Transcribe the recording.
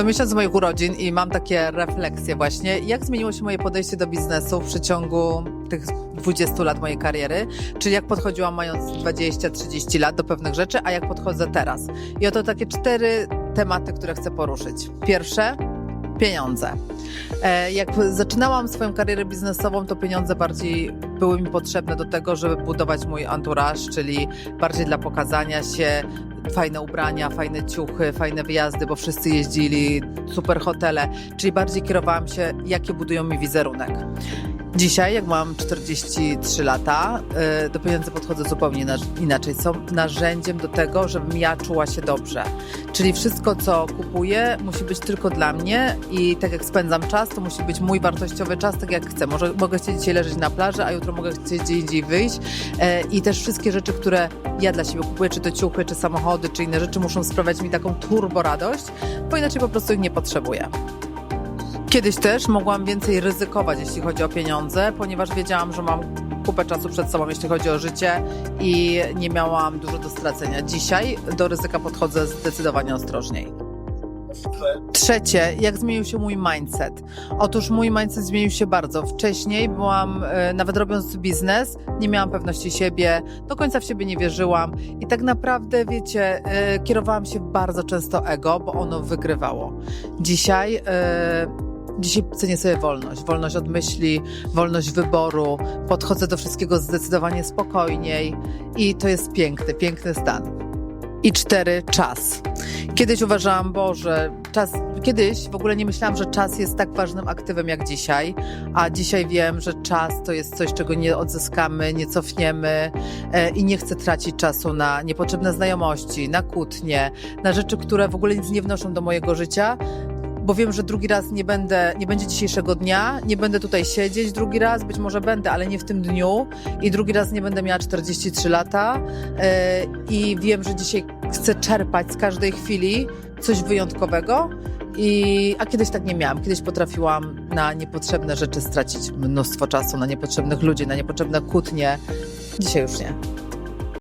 To miesiąc moich urodzin i mam takie refleksje właśnie, jak zmieniło się moje podejście do biznesu w przeciągu tych 20 lat mojej kariery, czyli jak podchodziłam mając 20-30 lat do pewnych rzeczy, a jak podchodzę teraz. I oto takie cztery tematy, które chcę poruszyć. Pierwsze, pieniądze. E, Jak zaczynałam swoją karierę biznesową, to pieniądze bardziej były mi potrzebne do tego, żeby budować mój anturaż, czyli bardziej dla pokazania się, fajne ubrania, fajne ciuchy, fajne wyjazdy, bo wszyscy jeździli, super hotele, czyli bardziej kierowałam się, jakie budują mi wizerunek. Dzisiaj, jak mam 43 lata, y, do pieniędzy podchodzę zupełnie na- inaczej. Są narzędziem do tego, żebym ja czuła się dobrze. Czyli wszystko, co kupuję, musi być tylko dla mnie i tak jak spędzam czas, to musi być mój wartościowy czas, tak jak chcę. Może, mogę chcieć dzisiaj leżeć na plaży, a jutro mogę chcieć gdzie indziej wyjść. E, I też wszystkie rzeczy, które ja dla siebie kupuję, czy to ciuchy, czy samochody, czy inne rzeczy, muszą sprawiać mi taką turbo radość, bo inaczej po prostu ich nie potrzebuję. Kiedyś też mogłam więcej ryzykować, jeśli chodzi o pieniądze, ponieważ wiedziałam, że mam kupę czasu przed sobą, jeśli chodzi o życie i nie miałam dużo do stracenia. Dzisiaj do ryzyka podchodzę zdecydowanie ostrożniej. Trzecie, jak zmienił się mój mindset? Otóż mój mindset zmienił się bardzo. Wcześniej byłam, e, nawet robiąc biznes, nie miałam pewności siebie, do końca w siebie nie wierzyłam i tak naprawdę, wiecie, e, kierowałam się bardzo często ego, bo ono wygrywało. Dzisiaj e, Dzisiaj cenię sobie wolność, wolność od myśli, wolność wyboru, podchodzę do wszystkiego zdecydowanie spokojniej i to jest piękny, piękny stan. I cztery, czas. Kiedyś uważałam, Boże, czas, kiedyś w ogóle nie myślałam, że czas jest tak ważnym aktywem jak dzisiaj, a dzisiaj wiem, że czas to jest coś, czego nie odzyskamy, nie cofniemy e, i nie chcę tracić czasu na niepotrzebne znajomości, na kłótnie, na rzeczy, które w ogóle nic nie wnoszą do mojego życia, bo wiem, że drugi raz nie będę, nie będzie dzisiejszego dnia, nie będę tutaj siedzieć drugi raz, być może będę, ale nie w tym dniu i drugi raz nie będę miała 43 lata e, i wiem, że dzisiaj chcę czerpać z każdej chwili coś wyjątkowego. I, a kiedyś tak nie miałam. Kiedyś potrafiłam na niepotrzebne rzeczy stracić mnóstwo czasu, na niepotrzebnych ludzi, na niepotrzebne kłótnie. Dzisiaj już nie.